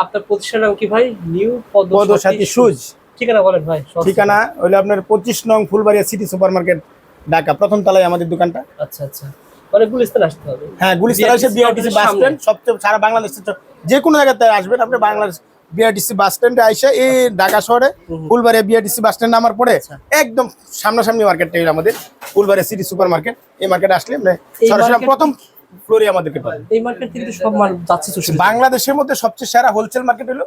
আপনার প্রতিষ্ঠানের নাম কি ভাই? নিউ পদসাথী শুজ ঠিকানা বলেন ভাই ঠিকানা হলো আপনার পঁচিশ নং Phulbaria city super market Dhaka. প্রথম তলায় আমাদের দোকানটা। আচ্ছা আচ্ছা। স্থান আসতে হবে। হ্যাঁ গুলিস্তান এসে বিআরটিসি বাস স্ট্যান্ড। সবচেয়ে সারা বাংলাদেশের চ- যে কোনো জায়গাতে আসবেন আপনি বাংলাদেশ বিআরটিসি বাস স্ট্যান্ডে আইসে এই ঢাকা শহরে। ফুলবাড়িয়া বিআরটিসি বাস স্ট্যান্ড নামার পরে আচ্ছা। একদম সামনাসামনি মার্কেটটা হলো আমাদের ফুলবাড়িয়া সিটি সুপার মার্কেট এই মার্কেটে আসলে সরাসরি প্রথম ফ্লোরে আমাদেরকে পাবেন এই মার্কেট থেকে তো সব মাল যাচ্ছে বাংলাদেশের মধ্যে সবচেয়ে সেরা হোলসেল মার্কেট হলো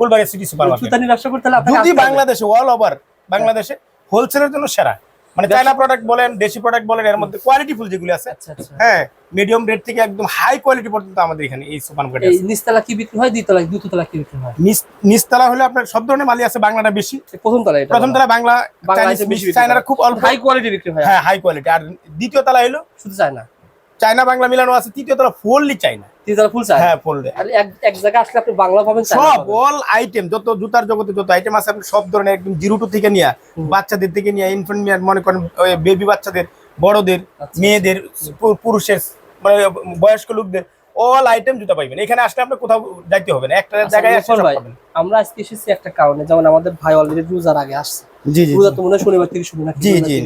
ফুলবাড়িয়া সিটি সুপার মার্কেট জুতা নিয়ে ব্যবসা করতে হলে যদি বাংলাদেশে অল ওভার বাংলাদেশে হোলসেলের জন্য সেরা। মানে চায়না প্রোডাক্ট বলেন দেশি প্রোডাক্ট বলেন এর মধ্যে কোয়ালিটি ফুল যেগুলো আছে আচ্ছা আচ্ছা। হ্যাঁ মিডিয়াম রেট থেকে একদম হাই কোয়ালিটি পর্যন্ত আমাদের এখানে এই সুপার মার্কেটে নিচতলা কি বিক্রি হয় দ্বিতলা দ্বিতীয়তলা কি বিক্রি হয়? নিচতলা হলে আপনার সব ধরনের মালই আছে বাংলাটা বেশি। প্রথম তলা এটা প্রথম তলা বাংলা চাইনিজ বিক্রি খুব অল্প হাই কোয়ালিটি বিক্রি হয়। হ্যাঁ। হাই কোয়ালিটি আর দ্বিতীয় তলা হলো শুধু চায় না চায়না বাংলা মিলানো আছে তৃতীয় তলা ফুললি চায়না। ফুল হ্যাঁ ফুল এক এক জায়গায় আসলে আপনি বাংলা পাবেন সব অল আইটেম যত জুতার জগতে যত আইটেম আছে আপনি সব ধরনের একদম জিরো টু থেকে নিয়ে বাচ্চাদের থেকে নিয়ে ইনফেন্ট মনে করেন বেবি বাচ্চাদের বড়দের আচ্ছা। মেয়েদের পুরুষের মানে বয়স্ক লোকদের অল আইটেম জুতা পাইবেন। এখানে আসলে আপনি কোথাও যাইতে হবে না একটা আচ্ছা, জায়গায় আসলে পাবেন। আমরা আজকে এসেছি একটা কারণে যেমন আমাদের ভাই অলরেডি রোজার আগে আসছে। জি জি রোজা তো মনে শনিবার থেকে শুরু নাকি জি। জি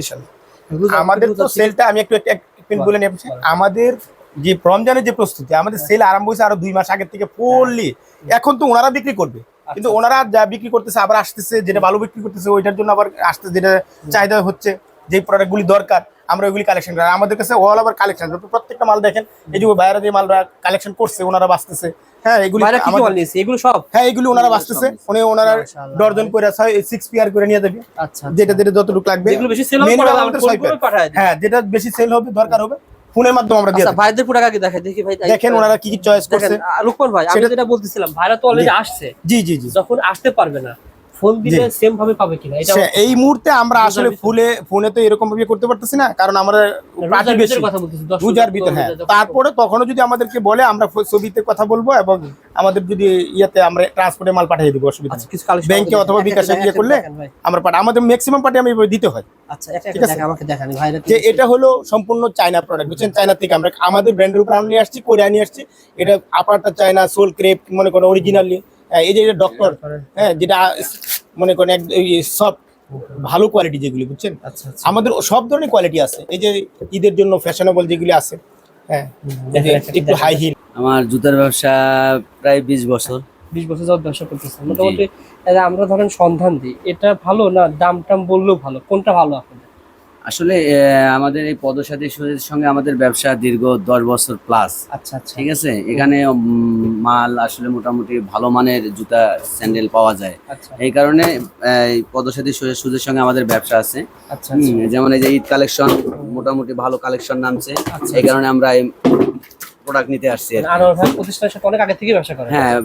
আমাদের তো সেলটা আমি একটু বলে নিয়ে। আমাদের যে রমজানের যে প্রস্তুতি আমাদের সেল আরম্ভ হয়েছে আরও দুই মাস আগের থেকে ফুললি এখন তো ওনারা বিক্রি করবে। কিন্তু আচ্ছা, ওনারা যা বিক্রি করতেছে আবার আসতেছে যেটা ভালো বিক্রি করতেছে ওইটার জন্য আবার আসতে যেটা চাহিদা হচ্ছে যে প্রোডাক্টগুলি দরকার। আমরা ওইগুলি কালেকশন করি। আমাদের কাছে অল ওভার কালেকশন প্রত্যেকটা মাল দেখেন এই যে বাইরে যে মালরা কালেকশন করছে ওনারা বাঁচতেছে। হ্যাঁ এগুলি এগুলো সব? হ্যাঁ এগুলি ওনারা বাঁচতেছে। উনি ওনারা ডর্জন করে ছয় সিক্স পিয়ার করে নিয়ে যাবে। আচ্ছা যেটা যেটা যতটুকু লাগবে। হ্যাঁ যেটা বেশি সেল হবে দরকার হবে ফোনের মাধ্যমে আমরা আচ্ছা ভাইদের প্রোডাক্ট আগে দেখাই দেখি ভাই। দেখেন ওনারা কি কি চয়েস করছে। আহ, ভাই আমি যেটা বলতেছিলাম ভাইরা তো অলরেডি আসছে। জি জি জি। যখন আসতে পারবে না ফোন দিলে সেম ভাবে পাবে কিনা এটা এই মুহূর্তে আমরা আসলে ফুলে ফোনে তো এরকম ভাবে করতে পারতেছি না কারণ আমরা রোজার ভিতরে হ্যাঁ। তারপরে তখনও যদি আমাদেরকে বলে আমরা ছবিতে কথা বলব এবং আমাদের যদি ইয়েতে আমরা ট্রান্সপোর্টে মাল পাঠিয়ে দিব অসুবিধা আচ্ছা ব্যাংকে অথবা বিকাশে ইয়ে করলে আমরা পাঠা- আমাদের ম্যাক্সিমাম পার্টি আমি দিতে হয়। আচ্ছা যে এটা হলো সম্পূর্ণ চায়না প্রোডাক্ট বুঝছেন? চায়না থেকে আমরা আমাদের ব্র্যান্ডের উপর আমরা নিয়ে আসছি কোরিয়া নিয়ে আসছি। এটা আপারটা চায়না সোল ক্রেপ মনে করো অরিজিনালি এই যে ডক্টর হ্যাঁ যেটা মনে করেন এক সব ভালো কোয়ালিটি যেগুলি বুঝছেন? আচ্ছা আচ্ছা। আমাদের সব ধরনের কোয়ালিটি আছে। এই যে ঈদের জন্য ফ্যাশনেবল যেগুলি আছে হ্যাঁ একটু হাই হিল আমার জুতার ব্যবসা প্রায় বিশ বছর। বিশ বছর যাওয়ার ব্যবসা করতেছেন। মোটামুটি আমরা ধরেন সন্ধান দিই এটা ভালো না? দাম টাম বললেও ভালো। কোনটা ভালো আপনাদের? আসলে আমাদের এই পদসাথী সুযোগের সঙ্গে আমাদের ব্যবসা দীর্ঘ দশ বছর প্লাস আচ্ছা আচ্ছা। ঠিক আছে? এখানে মাল আসলে মোটামুটি ভালো মানের জুতা স্যান্ডেল পাওয়া যায়। আচ্ছা। এই কারণে পদসাথী সুযোগের সঙ্গে আমাদের ব্যবসা আছে। আচ্ছা যেমন এই যে ঈদ কালেকশন মোটামুটি ভালো কালেকশন নামছে। আচ্ছা। এই কারণে আমরা এই প্রোডাক্ট নিতে আসছি আর কি। আনোয়ার ভাই প্রতিষ্ঠানের সাথে অনেক আগে থেকে ব্যবসা করে। হ্যাঁ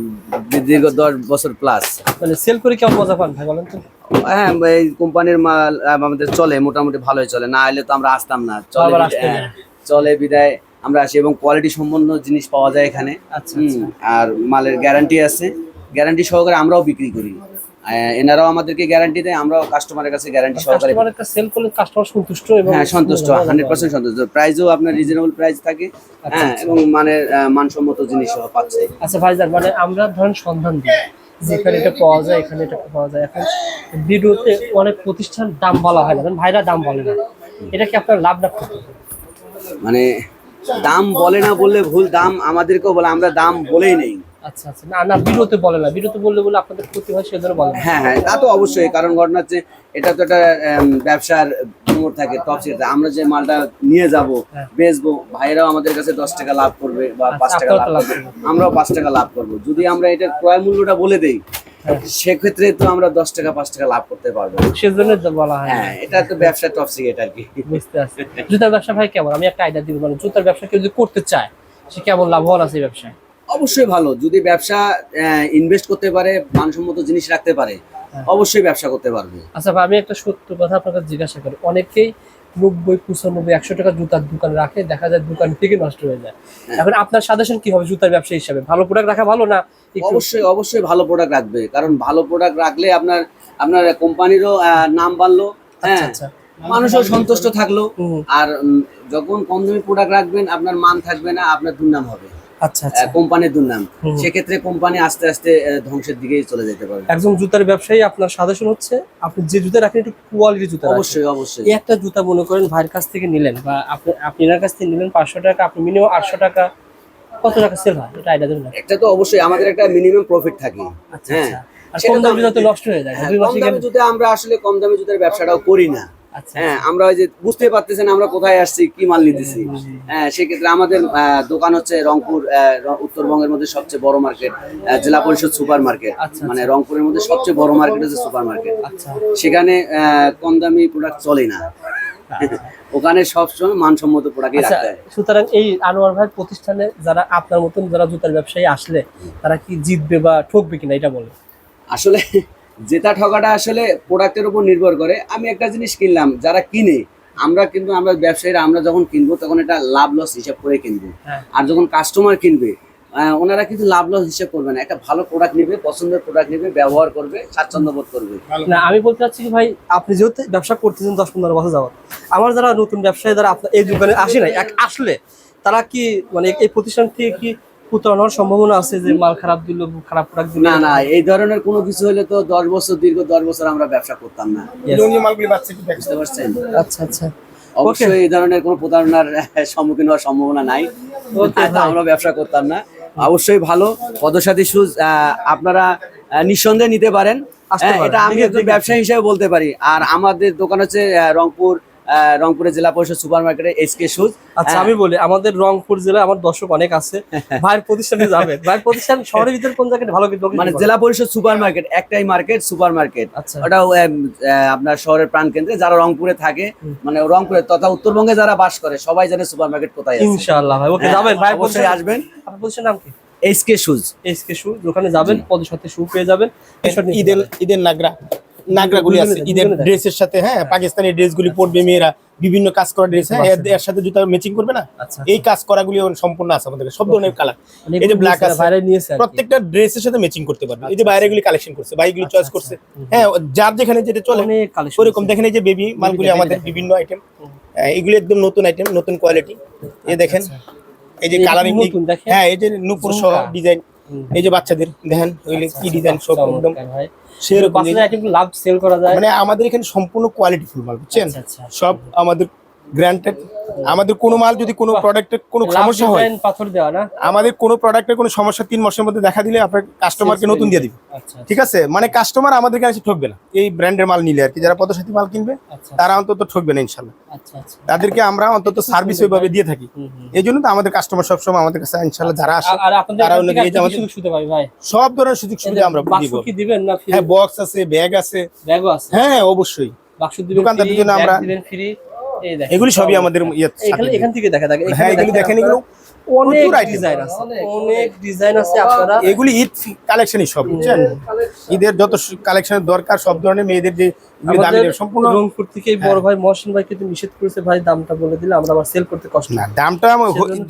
দীর্ঘ দশ বছর প্লাস মানে সেল করে কেমন মজা পান ভাই বলেন তো? হ্যাঁ এই কোম্পানির মাল আমাদের চলে মোটামুটি ভালোই চলে। না এলে তো আমরা আসতাম না। চলে হ্যাঁ, চলে বিদায় আমরা আসি এবং কোয়ালিটি সম্পন্ন জিনিস পাওয়া যায় এখানে। আচ্ছা হুম, আর মালের গ্যারান্টি আছে। গ্যারান্টি সহকারে আমরাও বিক্রি করি। এনারাও আমাদেরকে গ্যারান্টি দেয় আমরাও কাস্টমারের কাছে গ্যারান্টি সহকারে সেল করলে কাস্টমার সন্তুষ্ট এবং হ্যাঁ সন্তুষ্ট হান্ড্রেড পার্সেন্ট সন্তুষ্ট। প্রাইসও আপনার রিজনেবল প্রাইস থাকে। হ্যাঁ এবং মানের আহ, মানসম্মত জিনিসও পাচ্ছে। আচ্ছা ভাইজান মানে আমরা ধরেন সন্ধান দিই। যেখানে এটা পাওয়া যায়, এখানে এটা পাওয়া যায়। এখন ভিডিওতে অনেক প্রতিষ্ঠান দাম বলা হয় না ভাইরা দাম বলে না। এটা কি আপনার লাভ না মানে দাম বলে না বললে ভুল, দাম আমাদেরকেও বলে, আমরা দাম বলেই নেই। আচ্ছা আচ্ছা। না না ভিডিওতে বলে না। ভিডিওতে বললে বলে আপনাদের ক্ষতি হয় সেজন্য বলে হ্যাঁ হ্যাঁ তা তো অবশ্যই। কারণ ঘটনা হচ্ছে এটা তো একটা ব্যবসার মোড় থাকে টপ আমরা যে মালটা নিয়ে যাব হ্যাঁ। বেচবো ভাইরাও আমাদের কাছে দশ টাকা লাভ করবে বা আচ্ছা, পাঁচ টাকা লাভ করবে। আমরাও পাঁচ টাকা লাভ করব। যদি আমরা এটার ক্রয় মূল্যটা বলে দেই হ্যাঁ। সেক্ষেত্রে তো আমরা দশ টাকা পাঁচ টাকা লাভ করতে পারব। সেজন্য বলা হয় হ্যাঁ এটা তো ব্যবসা টপ সিক্রেট আর কি। বুঝতে পারছি। জুতার ব্যবসা ভাই কেমন? আমি একটা আইডিয়া দিব মানে জুতার ব্যবসা কেউ যদি করতে চায় সে কেমন লাভবান আছে এই ব্যবসায়? অবশ্যই ভালো। যদি ব্যবসা ইনভেস্ট করতে পারে মানসম্মত জিনিস রাখতে পারে হ্যাঁ। অবশ্যই ব্যবসা করতে পারবে। আচ্ছা আমি একটা সত্য কথা আপনাকে জিজ্ঞাসা করি। অনেকেই নব্বই পঁচানব্বই একশো টাকা জুতার দোকান রাখে দেখা যায় দোকান থেকে নষ্ট হয়ে যায়। হ্যাঁ। এখন আপনার সাজেশন কি হবে জুতার ব্যবসা হিসাবে? ভালো প্রোডাক্ট রাখা ভালো না অবশ্যই অবশ্যই ভালো প্রোডাক্ট রাখবে। কারণ ভালো প্রোডাক্ট রাখলে আপনার আপনার কোম্পানিরও নাম বাড়লো হ্যাঁ। আচ্ছা। মানুষও সন্তুষ্ট থাকল। আর যখন কম দামি প্রোডাক্ট রাখবেন আপনার মান থাকবে না আপনার দুর্নাম হবে। আচ্ছা আচ্ছা কোম্পানির দুর্নাম। সেক্ষেত্রে কোম্পানি আস্তে আস্তে ধ্বংসের দিকেই চলে যেতে পারে একজন জুতার ব্যবসায়ী আপনার সাজেশন হচ্ছে আপনি যে জুতা রাখেন একটু কোয়ালিটির জুতা অবশ্যই অবশ্যই। একটা জুতা মনে করেন ভাইয়ের কাছ থেকে নিলেন বা আপনি আপনার কাছ থেকে নিলেন পাঁচশো টাকা আপনি মিনিমাম আটশো টাকা কত টাকা সেল হয়? এটা আইডিয়া দেবেন একটা তো অবশ্যই আমাদের একটা মিনিমাম প্রফিট থাকে। আচ্ছা হ্যাঁ। আচ্ছা কম দামি জুতা নষ্ট হয়ে যায় হ্যাঁ, কম দামি জুতা আমরা আসলে কম দামি জুতার ব্যবসাটাও করি না। আচ্ছা হ্যাঁ আমরা ওই যে বুঝতে পারতেছেন আমরা কোথায় আসছি কি মাল নিতেছি। হ্যাঁ সেক্ষেত্রে আমাদের দোকান হচ্ছে রংপুর উত্তরবঙ্গের মধ্যে সবচেয়ে বড় মার্কেট জেলা পরিষদ সুপার মার্কেট। আচ্ছা, মানে রংপুরের মধ্যে সবচেয়ে বড় মার্কেট হচ্ছে সুপার মার্কেট। আচ্ছা। সেখানে কম দামি প্রোডাক্ট চলে না। ওখানে সবসময় মানসম্মত প্রোডাক্টই আচ্ছা রাখতে হয়। সুতরাং এই আনোয়ার ভাই প্রতিষ্ঠানে যারা আপনার মতন যারা জুতার ব্যবসায়ী আসলে তারা কি জিতবে বা ঠকবে কিনা এটা বলে আসলে জেতা ঠকাটা আসলে প্রোডাক্টের উপর নির্ভর করে আমি একটা জিনিস কিনলাম যারা কিনে আমরা কিন্তু আমরা ব্যবসায়ীরা আমরা যখন কিনবো তখন এটা লাভ লস হিসাব করে কিনবো। হ্যাঁ। আর যখন কাস্টমার কিনবে ওনারা কিন্তু লাভ লস হিসাব করবে না একটা ভালো প্রোডাক্ট নেবে পছন্দের প্রোডাক্ট নেবে ব্যবহার করবে স্বাচ্ছন্দ্য বোধ করবে। না আমি বলতে চাচ্ছি কি ভাই আপনি যেহেতু ব্যবসা করতেছেন দশ পনেরো বছর যাওয়ার আমার যারা নতুন ব্যবসায়ী যারা আপনার এই দোকানে আসে নাই এক- আসলে তারা কি মানে এই প্রতিষ্ঠান থেকে কি প্রতারণার সম্ভাবনা আছে যে মাল খারাপ দিল খারাপ প্রোডাক্ট দিল? না না এই ধরনের কোনো কিছু হলে তো দশ বছর দীর্ঘ দশ বছর আমরা ব্যবসা করতাম না। Yes. মালগুলি বাচ্চা একটু বুঝতে পারছেন? আচ্ছা আচ্ছা। অবশ্যই এই ধরনের কোনো প্রতারণার সম্মুখীন হওয়ার সম্ভাবনা নাই। আমরা ব্যবসা করতাম না। অবশ্যই ভালো পদসাথী শুজ আপনারা নিঃসন্দেহে নিতে পারেন। হ্যাঁ, এটা আমি ব্যবসায়ী হিসেবে বলতে পারি। আর আমাদের দোকান হচ্ছে আহ, রংপুর রংপুরের জেলা পরিষদ সুপার মার্কেটে এসকে শুজ আচ্ছা আমি বলি আমাদের রংপুর জেলায় আমার দর্শক অনেক আছে। ভাইয়ের প্রতিষ্ঠানে যাবে ভাইয়ের প্রতিষ্ঠান শহরের ভিতরে কোন জায়গায় ভালো কিন্তু মানে জেলা পরিষদ সুপার মার্কেট একটাই মার্কেট সুপার মার্কেট আচ্ছা ওটাও আপনার শহরের প্রাণ কেন্দ্রে যারা রংপুরে থাকে মানে রংপুরে তথা উত্তরবঙ্গে যারা বাস করে সবাই জানে সুপার মার্কেট কোথায় আছে। ইনশাআল্লাহ ভাই ওকে হ্যাঁ, যাবেন। ভাই অবশ্যই আসবেন। আপনার প্রতিষ্ঠানের নাম কি? এসকে শুজ এসকে শু ওখানে যাবেন পদের সাথে শু পেয়ে যাবেন। ঈদের ঈদের নাগরা। নাগরাগুলি আছে ঈদের ড্রেসের সাথে হ্যাঁ পাকিস্তানি ড্রেসগুলি পড়বে মেয়েরা বিভিন্ন কাজ করা ড্রেস হ্যাঁ এর- সাথে জুতা ম্যাচিং করবে না? আচ্ছা এই কাজ করাগুলি সম্পূর্ণ আছে আমাদের সব ধরনের কালার এই যে ব্ল্যাক আছে। প্রত্যেকটা ড্রেসের সাথে ম্যাচিং করতে পারবে। এই যে আচ্ছা, বাইরেগুলি কালেকশন করছে বাইকগুলি আচ্ছা, চয়েস করছে। হ্যাঁ যার যেখানে যেটা চলে ওরকম দেখেন এই যে বেবি মালগুলি আমাদের বিভিন্ন আইটেম এগুলি একদম নতুন আইটেম নতুন কোয়ালিটি এই দেখেন এই যে কালারিং হ্যাঁ এই যে নুপুর সহ ডিজাইন। এই যে বাচ্চাদের দেখেন ওইলে কি ডিজাইন সব একদম সেরকম লাভ সেল করা যায়? মানে আমাদের এখানে সম্পূর্ণ কোয়ালিটি ফুল মাল বুঝছেন? আচ্ছা, আচ্ছা। সব আমাদের গ্রান্টেড আমাদের কোনো মাল যদি কোনো প্রোডাক্টের কোনো সমস্যা হয় পাথর দেওয়া না? আমাদের কোনো প্রোডাক্টের কোনো সমস্যা তিন মাসের মধ্যে দেখা দিলে আপনার কাস্টমারকে নতুন দিয়ে দিবে। আচ্ছা ঠিক আছে? মানে কাস্টমার আমাদের কাছে ঠকবে না। এই ব্র্যান্ডের মাল নিলে আর কি। যারা পদসাথী মাল কিনবে আচ্ছা। তারা অন্তত ঠকবে না ইনশাল্লাহ। আচ্ছা আচ্ছা। তাদেরকে আমরা অন্তত সার্ভিস ওইভাবে দিয়ে থাকি। এই জন্য তো আমাদের কাস্টমার সবসময় আমাদের কাছে ইনশাল্লাহ যারা আসে তারা অন্য সব ধরনের সুযোগ সুবিধা আমরা দিব। দিবেন না হ্যাঁ বক্স আছে ব্যাগ আছে। ব্যাগও আছে। হ্যাঁ অবশ্যই। দোকানদারদের জন্য আমরা- ফ্রি এগুলি সবই আমাদের ইয়ে এখান থেকে দেখা থাকে হ্যাঁ এগুলি দেখেন এগুলো। অনেক ডিজাইন আছে। অনেক ডিজাইন আছে আপনারা। এগুলি ঈদ কালেকশনই সব বুঝছেন? ঈদের যত কালেকশনের দরকার সব ধরনের মেয়েদের যে দামি সম্পূর্ণ রংপুর থেকে বড় ভাই মহসিন ভাই কিন্তু নিষেধ করেছে ভাই দামটা বলে দিলে আমরা আবার সেল করতে কষ্ট না দামটা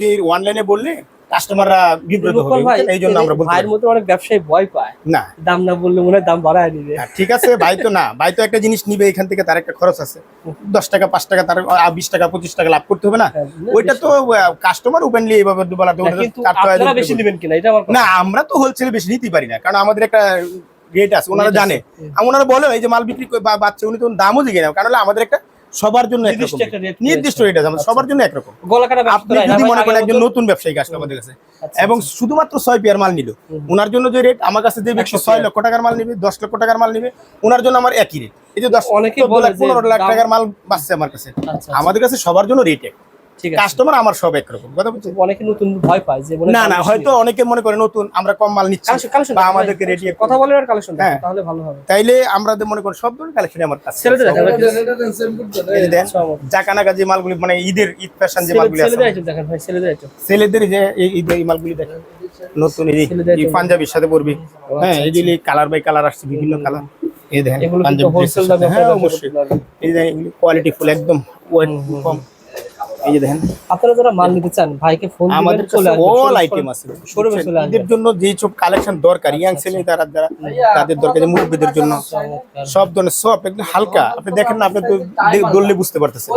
যে অনলাইনে বললে কাস্টমাররা বিব্রত হবে এই জন্য আমরা বলতে ভাইয়ের। মধ্যে অনেক ব্যবসায়ী ভয় পায়। না। দাম না বললে মনে দাম বাড়ায় নিবে। ঠিক আছে ভাই তো না ভাই তো একটা জিনিস নিবে এখান থেকে তার একটা খরচ আছে। দশ টাকা পাঁচ টাকা তার বিশ টাকা পঁচিশ টাকা লাভ করতে হবে না। হ্যাঁ, ওইটা তো কাস্টমার ওপেনলি এইভাবে না, বেশি দিবেন কিনা? এটা না আমরা তো হোলসেলে বেশি নিতে পারি না কারণ আমাদের একটা রেট আছে ওনারা জানে। ওনারা বলে এই যে মাল বিক্রি বাচ্চা উনি তো দামও দিকে না কারণ আমাদের একটা সবার জন্য নির্দিষ্ট। রেট আছে সবার জন্য একরকম। আপনি যদি মনে করেন একজন নতুন ব্যবসায়ী আসলে আমাদের কাছে আচ্ছা, এবং আচ্ছা। শুধুমাত্র ছয় পেয়ার মাল নিল ওনার জন্য যে রেট আমার কাছে যে ব্যক্তি ছয় লক্ষ টাকার মাল নিবে দশ লক্ষ টাকার মাল নিবে ওনার জন্য আমার একই রেট এই যে দশ লাখ পনেরো লাখ টাকার মাল বাঁচছে আমার কাছে। আচ্ছা, আমাদের কাছে সবার জন্য রেট এক। কাস্টমার আমার সব একরকম কথা বলছি অনেকে নতুন ভয় পায় যে না না হয়তো অনেকে মনে করে নতুন আমরা কম মাল নিচ্ছি। আমাদেরকে রেডি কথা বলেন আর কালেকশন হ্যাঁ। তাহলে ভালো হবে। তাইলে আমরা মনে করি সব ধরনের কালেকশন আমার কাছে দেখেন মালগুলি মানে ঈদের ঈদ ফ্যাশন যে মালগুলি আছে। ছেলেদের দেখেন ভাই ছেলেদের ছেলেদের যে এই ঈদের এই মালগুলি দেখেন। নতুন এই। পাঞ্জাবির সাথে পরবি। হ্যাঁ এইগুলি কালার বাই কালার আসছে বিভিন্ন কালার এই দেখেন পাঞ্জাবি হোলসেল ড্রেসের দামে হ্যাঁ অবশ্যই। এই এগুলি কোয়ালিটি ফুল একদম ওয়েট কম। এই যে দেখেন আপনারা যারা মাল নিতে চান ভাইকে ফোন আমাদের চলে অল আইটেম আছে। শোরুমে চলে আসবে জন্য যে সব কালেকশন দরকার ইয়াং ছেলে তারা যারা তাদের দরকার যে মুরব্বীদের জন্য। সব ধরনের সব একদম হালকা। আপনি দেখেন না আপনি তো দললে বুঝতে পারতেছেন।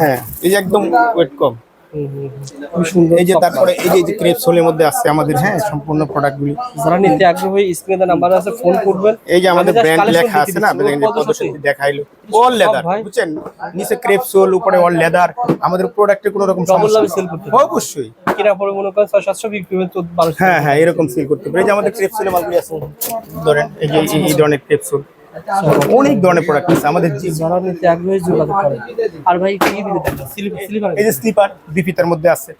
হ্যাঁ এই একদম ওয়েট কম। খুব সুন্দর। এই যে তারপরে এই যে এই যে ক্রেপ সোলের মধ্যে আছে আমাদের হ্যাঁ সম্পূর্ণ প্রোডাক্টগুলি যারা নিতে আগ্রহী স্ক্রিনে নাম্বার আছে ফোন করবেন। এই যে আমাদের ব্র্যান্ড লেখা আছে না? দেখাইলো। অল লেদার বুঝছেন? নিচে ক্রেপ সোল উপরে অল লেদার আমাদের প্রোডাক্টে কোনো রকম সমস্যা। করতে অবশ্যই। কিনা পরে মনে করেন ছয় সাতশো বিক্রি হবে তো হ্যাঁ হ্যাঁ এরকম সিল করতে পারে এই যে আমাদের ক্রেপ সোলের মালগুলি আছে। ধরেন এই যে এই- এই ধরনের ক্রেপ সোল অনেক ধরনের প্রোডাক্ট আছে আমাদের যারা নিতে আগ্রহী যোগাযোগ করে। আর ভাই কি স্লিপার এই যে স্লিপার বিপিতার মধ্যে আছে।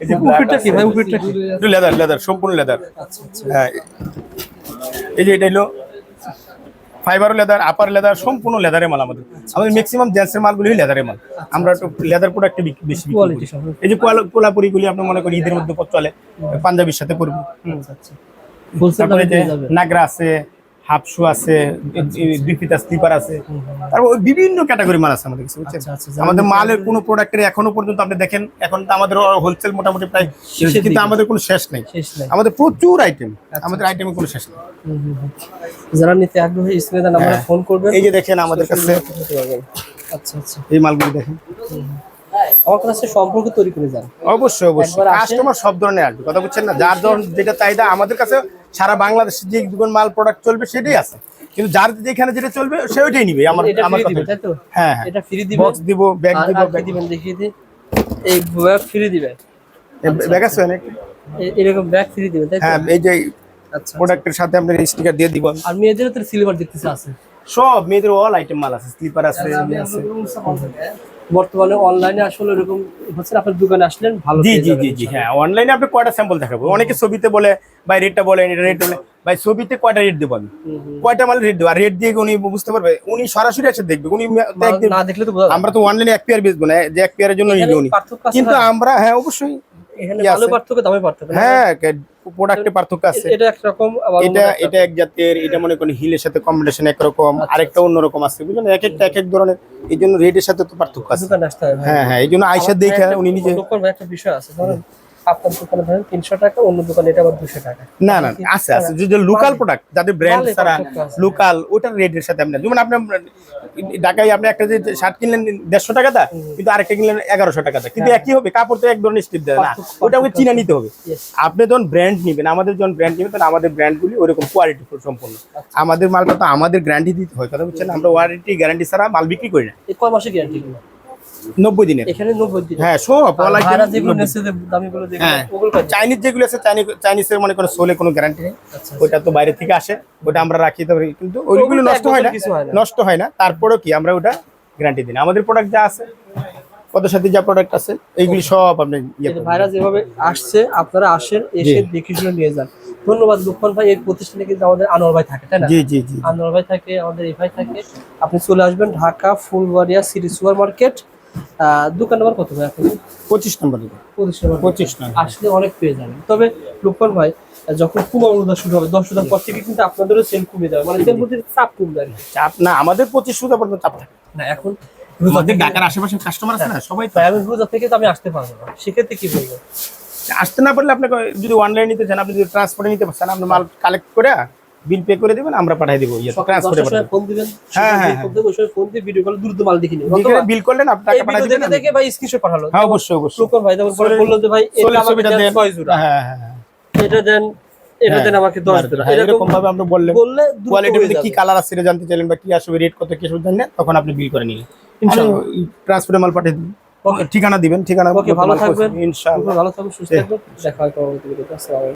এই যে উপরটা কি ভাই উপরটা কি? লেদার লেদার সম্পূর্ণ লেদার আচ্ছা আচ্ছা। হ্যাঁ। এই যে এটা হলো ফাইবার লেদার আপার লেদার সম্পূর্ণ লেদারের মাল আমাদের। আমাদের ম্যাক্সিমাম জেন্টসের মালগুলি লেদারের মাল। আমরা একটু লেদার প্রোডাক্টে বেশি এই যে কোলা- কোলাপুরিগুলি আপনি মনে করেন ঈদের মধ্যে চলে পাঞ্জাবির সাথে পরবো। আচ্ছা আচ্ছা। নাগরা আছে হাফ শু আছে দুই ফিতা স্লিপার আছে। তারপর বিভিন্ন ক্যাটাগরি মাল আছে আমাদের কাছে বুঝছেন? আচ্ছা, আচ্ছা, আমাদের মালের কোনো প্রোডাক্টের এখনও পর্যন্ত আপনি দেখেন এখন তো আমাদের হোলসেল মোটামুটি প্রায় কিন্তু আমাদের কোনো শেষ নেই। শেষ নাই। আমাদের প্রচুর আইটেম আমাদের আইটেমের কোনো শেষ নেই। যারা নিতে আগ্রহী স্ক্রিনে নাম্বারে ফোন করবেন। এই যে দেখেন আমাদের কাছে আচ্ছা আচ্ছা। এই মালগুলি দেখেন। আমার কাছে সম্পর্ক তৈরি করে যান অবশ্যই অবশ্যই। কাস্টমার সব ধরনের আসবে কথা বুঝছেন না? যার যেটা চাহিদা আমাদের কাছে সারা বাংলাদেশে যে দুজন মাল প্রোডাক্ট চলবে সেটাই আছে। কিন্তু যার যেখানে যেটা চলবে সে ওইটাই নিবে আমার আমার কথা। হ্যাঁ হ্যাঁ। এটা ফ্রি দিবেন বক্স দিব ব্যাগ দিব কি দিবেন দেখিয়ে দিই। এই ব্যাগ ফ্রি দিবেন ব্যাগ আছে অনেক। এরকম ব্যাগ ফ্রি দিবেন তাই হ্যাঁ এই যে আচ্ছা প্রোডাক্টের সাথে আপনার স্টিকার দিয়ে দিব। আর মেয়েদেরও তো সিলভার দেখতেছে আছে। সব মেয়েদের অল আইটেম মাল আছে স্লিপার আছে আছে। বর্তমানে অনলাইনে আসলে এরকম হচ্ছে আপনার দোকানে আসলেন ভালো জি জি জি জি হ্যাঁ অনলাইনে আপনি কয়টা স্যাম্পল দেখাবো অনেকে ছবিতে বলে ভাই রেটটা বলেন এটা রেট বলে ভাই ছবিতে কয়টা রেট দেবো আমি। কয়টা মাল রেট দেবো? আর রেট দিয়ে উনি বুঝতে পারবে? উনি সরাসরি এসে দেখবে উনি না দেখলে তো আমরা তো অনলাইনে এক পেয়ার বেচবো না যে এক পেয়ারের জন্য নিবে উনি। কিন্তু আমরা হ্যাঁ অবশ্যই। এখানে ভালো পার্থক্য দামে পার্থক্য হ্যাঁ প্রোডাক্টে পার্থক্য আছে। এটা একরকম এটা এটা এক জাতের এটা মনে করেন হিলের সাথে কম্বিনেশন একরকম আচ্ছা, আরেকটা অন্যরকম আছে বুঝলেন? এক একটা এক এক ধরনের। এই জন্য রেটের সাথে তো পার্থক্য আছে। হ্যাঁ হ্যাঁ এই জন্য আয়সা দেখে উনি নিজে একটা বিষয় আছে ধরেন। আপনার দোকানে ধরেন তিনশো টাকা অন্য দোকানে এটা আবার দুশো টাকা। না না আছে আছে। যদি লোকাল প্রোডাক্ট যাদের ব্র্যান্ড ছাড়া লোকাল ওটার রেটের সাথে আপনি যেমন আপনি ঢাকায় আপনি একটা যে শার্ট কিনলেন দেড়শো টাকা দা কিন্তু আরেকটা কিনলেন এগারোশো টাকা দা। কিন্তু একই হবে কাপড় তো এক ধরনের স্টিপ দেয় না। ওটা আমাকে চিনা নিতে হবে। আপনি যখন ব্র্যান্ড নেবেন আমাদের যখন ব্র্যান্ড নেবেন তখন আমাদের ব্র্যান্ডগুলি ওরকম কোয়ালিটি সম্পূর্ণ। আচ্ছা। আমাদের মালটা তো আমাদের গ্যারান্টি দিতে হয় কথা বুঝছেন আমরা ওয়ারেন্টি গ্যারান্টি ছাড়া মাল বিক্রি করি না। কয় মাসে গ্যারান্টি নব্বই দিনের। এখানে নব্বই দিন হ্যাঁ সব item ভাড়া যেগুলো 90 নেছে যে দামিগুলো হ্যাঁ। চাইনিজ যেগুলো আছে চাইনিজ চাইনিজের মনে কোনো সোলে কোনো গ্যারান্টি নেই। আচ্ছা, ওটা তো বাইরে থেকে আসে ওটা আমরা রাখি তবে কিন্তু ওইগুলো নষ্ট হয় না। নষ্ট হয় না। তারপরেও কি আমরা ওটা গ্যারান্টি দিই না। আমাদের প্রোডাক্ট যা আছে কত সাথে যা প্রোডাক্ট আছে এইগুলি সব আপনি ইয়ে এই ভাইরা যেভাবে আসছে আপনারা আসেন এসে দেখে শুনে নিয়ে যান। ধন্যবাদ লুকমান ভাই। এই প্রতিষ্ঠানে কিন্তু আমাদের আনোয়ার ভাই থাকে তাই না? জি জি জি। আনোয়ার ভাই থাকে আমাদের এই ভাই থাকে। আপনি চলে আসবেন Dhaka Phulbaria city super market দোকান নাম্বার কত ভাই আপনি পঁচিশ নম্বর দিকে পঁচিশ নম্বর পঁচিশ নম্বর। আসলে অনেক পেয়ে যাবেন। তবে লুকমান ভাই যখন কুমারুদা শুরু হবে দশ হাজার পর থেকে কিন্তু আপনাদেরও সেল কমে যাবে। মানে সেল চাপ কমবে আর চাপ না আমাদের পঁচিশ সুদা পর্যন্ত চাপ থাকে। না এখন রোজা আমাদের ঢাকার আশেপাশে কাস্টমার আছে না সবাই তো আমি রোজা থেকে তো আমি আসতে পারব না। সেক্ষেত্রে কি বলব? আসতে না পারলে আপনাকে যদি অনলাইন নিতে চান আপনি যদি ট্রান্সপোর্টে নিতে পারছেন আপনি মাল কালেক্ট করে বিল পে করে দেবেন আমরা পাঠিয়ে দেবো ট্রান্সপোর্টে ফোন দিবেন হ্যাঁ, হ্যাঁ, ফোন দিয়ে ফোন দিয়ে ভিডিও কল দ্রুত মাল দেখে নিন বিল করলেন আপনি টাকা পাঠিয়ে দিবেন। দেখে ভাই স্ক্রিনশট পাঠালো। হ্যাঁ অবশ্যই অবশ্যই। লোকন ভাই তারপর পরে বলল যে ভাই এটা আমাকে দেন দেন। ছয় জোড়া। হ্যাঁ হ্যাঁ হ্যাঁ। এটা দেন এটা দেন আমাকে দশ জোড়া। হ্যাঁ, এরকম ভাবে আপনি বললেন বললে কোয়ালিটির মধ্যে কি কালার আছে সেটা জানতে চাইলেন বা কি আসবে রেট কত কি সব জানেন তখন আপনি বিল করে নিলেন। ইনশাআল্লাহ। ট্রান্সপোর্টে মাল পাঠিয়ে দিন Okay. ঠিকানা দিবেন ঠিকানা ওকে ভালো থাকবেন। ইনশাআল্লাহ ভালো থাকবেন সুস্থ থাকবেন। দেখা হয় পরবর্তী ভিডিওতে আসসালামু আলাইকুম।